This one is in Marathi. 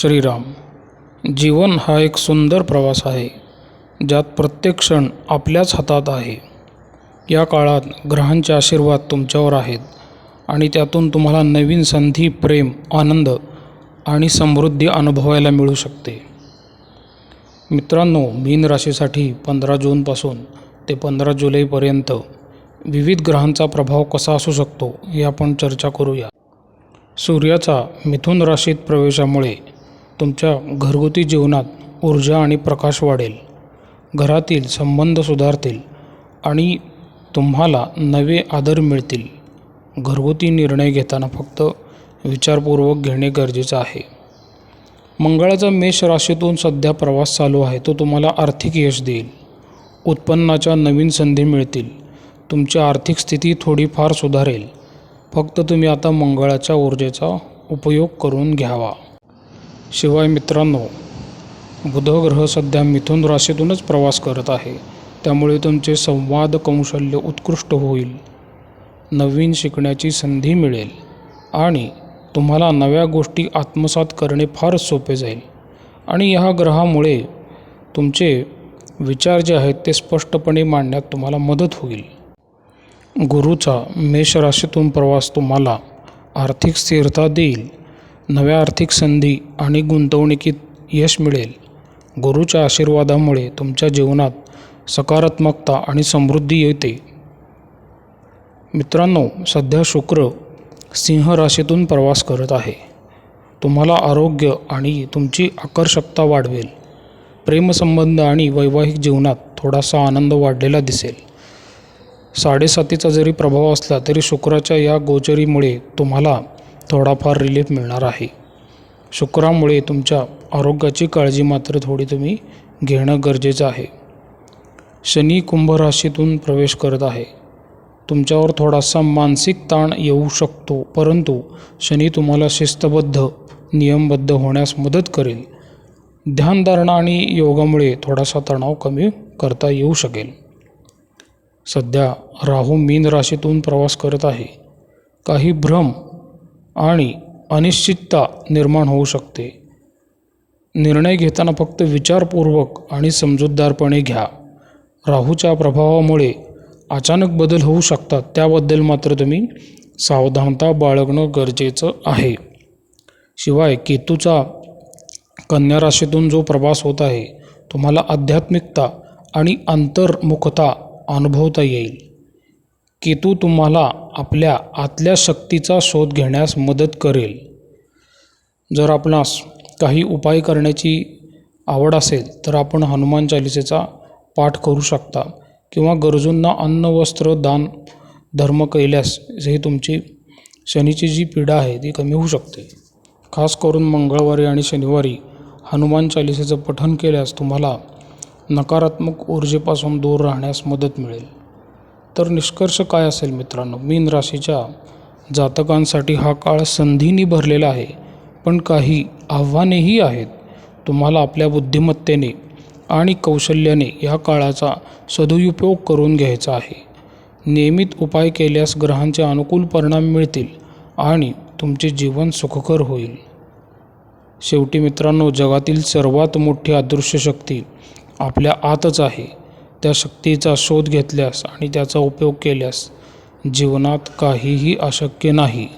श्रीराम. जीवन हा एक सुंदर प्रवास आहे ज्यात प्रत्येक क्षण आपल्याच हातात आहे. या काळात ग्रहांचे आशीर्वाद तुमच्यावर आहेत आणि त्यातून तुम्हाला नवीन संधी प्रेम आनंद आणि समृद्धी अनुभवायला मिळू शकते. मित्रांनो मीन राशीसाठी पंधरा जूनपासून ते पंधरा जुलैपर्यंत विविध ग्रहांचा प्रभाव कसा असू शकतो हे आपण चर्चा करूया. सूर्याचा मिथुन राशीत प्रवेशामुळे तुमच्या घरगुती जीवनात ऊर्जा आणि प्रकाश वाढेल. घरातील संबंध सुधारतील आणि तुम्हाला नवे आदर मिळतील. घरगुती निर्णय घेताना फक्त विचारपूर्वक घेणे गरजेचं आहे. मंगळाचा मेष राशीतून सध्या प्रवास चालू आहे तो तुम्हाला आर्थिक यश देईल. उत्पन्नाच्या नवीन संधी मिळतील. तुमची आर्थिक स्थिती थोडीफार सुधारेल. फक्त तुम्ही आता मंगळाच्या ऊर्जेचा उपयोग करून घ्यावा. शिवाय मित्रांनो बुधग्रह सध्या मिथुन राशीतूनच प्रवास करत आहे. त्यामुळे तुमचे संवाद कौशल्य उत्कृष्ट होईल. नवीन शिकण्याची संधी मिळेल. आणि तुम्हाला नव्या गोष्टी आत्मसात करणे फारच सोपे जाईल. आणि ह्या ग्रहामुळे तुमचे विचार जे आहेत ते स्पष्टपणे मांडण्यात तुम्हाला मदत होईल. गुरुचा मेष राशीतून प्रवास तुम्हाला आर्थिक स्थिरता देईल. नव्या आर्थिक संधी आणि गुंतवणुकीत यश मिळेल. गुरुच्या आशीर्वादामुळे तुमच्या जीवनात सकारात्मकता आणि समृद्धी येते. मित्रांनो सध्या शुक्र सिंह राशीतून प्रवास करत आहे. तुम्हाला आरोग्य आणि तुमची आकर्षकता वाढवेल. प्रेमसंबंध आणि वैवाहिक जीवनात थोडासा आनंद वाढलेला दिसेल. साडेसातीचा जरी प्रभाव असला तरी शुक्राच्या या गोचरीमुळे तुम्हाला थोडाफार रिलीफ मिळणार आहे. शुक्रामुळे तुमच्या आरोग्याची काळजी मात्र थोडी तुम्ही घेणं गरजेचं आहे. शनी कुंभ राशीतून प्रवेश करत आहे. तुमच्यावर थोडासा मानसिक ताण येऊ शकतो परंतु शनी तुम्हाला शिस्तबद्ध नियमबद्ध होण्यास मदत करेल. ध्यानधारणा आणि योगामुळे थोडासा तणाव कमी करता येऊ शकेल. सध्या राहू मीन राशीतून प्रवास करत आहे. काही भ्रम आणि अनिश्चितता निर्माण होऊ शकते. निर्णय घेताना फक्त विचारपूर्वक आणि समजूतदारपणे घ्या. राहूच्या प्रभावामुळे अचानक बदल होऊ शकतात त्याबद्दल मात्र तुम्ही सावधानता बाळगणं गरजेचं आहे. शिवाय केतूचा कन्या राशीतून जो प्रवास होत आहे तुम्हाला आध्यात्मिकता आणि अंतर्मुखता अनुभवता येईल. केतू तुम्हाला आपल्या आतल्या शक्तीचा शोध घेण्यास मदत करेल. जर आपणास काही उपाय करण्याची आवड असेल तर आपण हनुमान चालिसेचा पाठ करू शकता किंवा गरजूंना अन्न वस्त्र दान धर्म केल्यास हे तुमची शनीची जी पीडा आहे ती कमी होऊ शकते. खास करून मंगळवारी आणि शनिवारी हनुमान चालिसेचं पठण केल्यास तुम्हाला नकारात्मक ऊर्जेपासून दूर राहण्यास मदत मिळेल. तर निष्कर्ष काय असेल मित्रांनो? मीन राशीच्या जातकांसाठी हा काळ संधींनी भरलेला आहे. पण काही आव्हानेही आहेत. तुम्हाला आपल्या बुद्धिमत्तेने आणि कौशल्याने या काळाचा सदुपयोग करून घ्यायचा आहे. नियमित उपाय केल्यास ग्रहांचे अनुकूल परिणाम मिळतील आणि तुमचे जीवन सुखकर होईल. शेवटी मित्रांनो जगातील सर्वात मोठी अदृश्य शक्ती आपल्या आतच आहे. त्या शक्तीचा शोध घेतल्यास आणि त्याचा उपयोग केल्यास जीवनात काहीही अशक्य नाही.